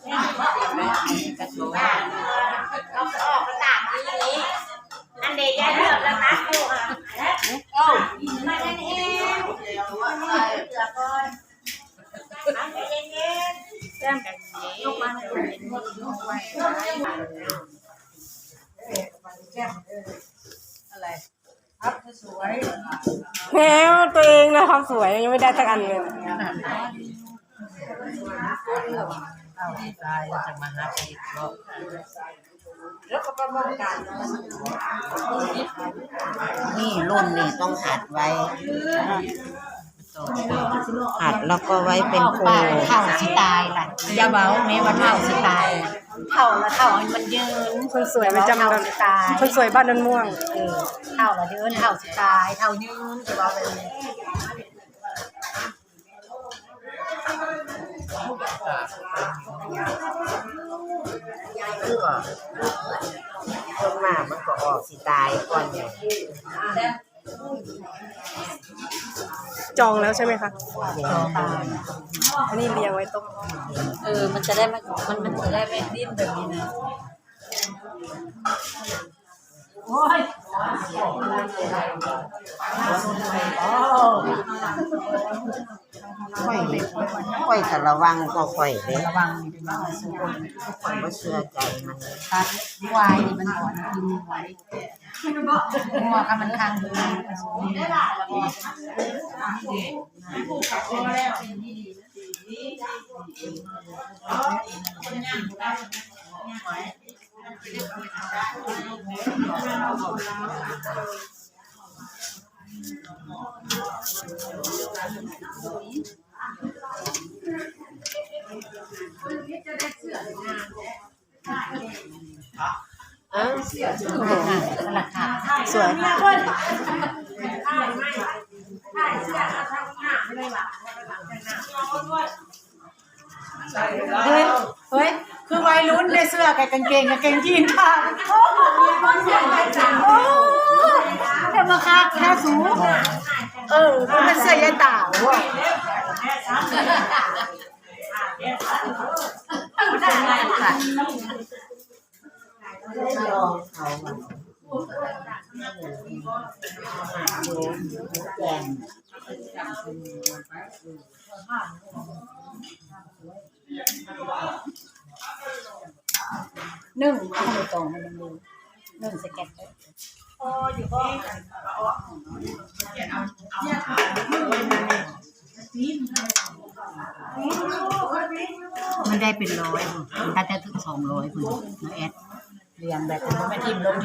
เราออกกระดาษนี้อันเดียเลือกแล้วนะดูอะโอ้มาเองเองเดี๋ยวก่อนอันเย็นเย็นแจ้งกันนี้ยกมาให้ดูอะไรครับสวยแมวตัวเองนะความสวยยังไม่ได้สักอันเลย เอาตายจะมาหาอีกเนาะแล้วก็ประมงการนี่รุ่นนี่ต้องหัดไว้หัดแล้วก็ไว้เป็นครูเท่าสิตายล่ะอย่าเบาแม้ว่าเท่าสิตายเท่าละเท่ามันยืนคนสวยประจำเท่ากันสิตายคนสวยบ้านนนม่วงเออเท่าละยืนเท่าสิตายเท่ายืนจะบอกเลย คือว่าคนมามันก็ออกสิตายก่อนเนี่ยจองแล้วใช่ไหมคะตายอันนี้เรียงไว้ต้มเออ มันจะได้ไม่มันมันจะได้ไม่ดิ้นแบบนี้นะ ค่อยเลยค่อยแต่ระวังก็ค่อยเลยระวังเป็นบ้าสุกค่อยว่าเชื่อใจมันตัดวายนี่มันอ่อนกินไว้งัวค่ะมันคังดูได้ละแล้วก็อ้าวสลัดขาสวยเฮ้ยเฮ้ย คือวัยรุ่นได้เสื้อกับกางเกงกับกางเกงยีนค่ะโอ้โหเดี๋ยวมาค่ะค่สูงเออมันเสื้อยาต่าวอะแกง นึ่งเอาไปตรงมันดูหนึ่งสแก็ตมันได้เป็นร้อยมันได้ถึงสองร้อยคุณนะแอดเรียงแบบไม่ทิมลง